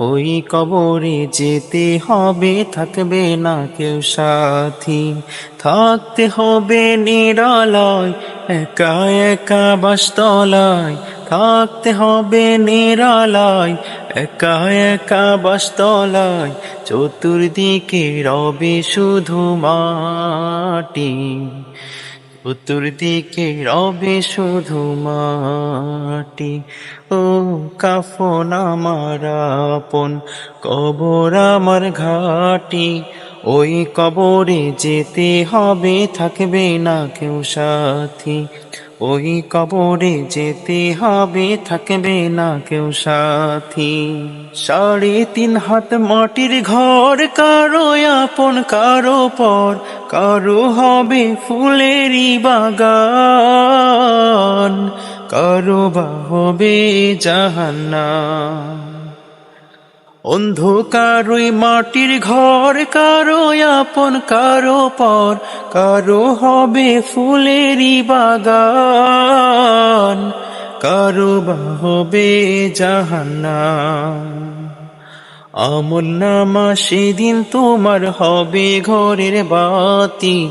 ওই কবরে যেতে হবে, থাকবে না কেউ সাথী। থাকতে হবে নিরালয়, একা একা বাসতলায়। থাকতে হবে নিরালয়, একা একা বাসতলায়। চতুর্দিকে রবে শুধু মাটি। চতুর্দিকে রবে শুধু মাটি। ও কাফন আমার আপন, কবর আমার ঘাটি। ওই কবরে যেতে হবে, থাকবে না কেউ সাথী। ওই কবরে যেতে হবে, থাকবে না কেউ সাথী। সাড়ে তিন হাত মাটির ঘর, কারও আপন, কারও পর, কারও হবে ফুলেরই বাগান। কারও বা হবে জাহান্নাম। অন্ধকার ওই মাটির ঘর, কারও আপন, কারও পর, কারও হবে ফুলেরই বাগান, কারও বা হবে জাহান্নাম। আমল নামা সেদিন তোমার হবে ঘরের বাতি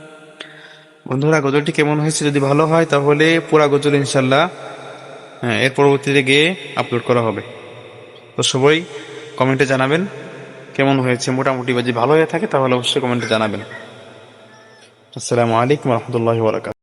বন্ধুরা, গজলটি কেমন হয়েছে যদি ভালো হয়, তাহলে পুরা গজল ইনশাল্লাহ হ্যাঁ এর পরবর্তীতে গিয়ে আপলোড করা হবে। তো সবাই কমেন্টে জানাবেন, কেমন হয়েছে? মোটামুটি বা যদি ভালো হয়ে থাকে, তাহলে অবশ্যই কমেন্টে জানাবেন। আসসালামু আলাইকুম রহমতুল্লাহ বরাকাত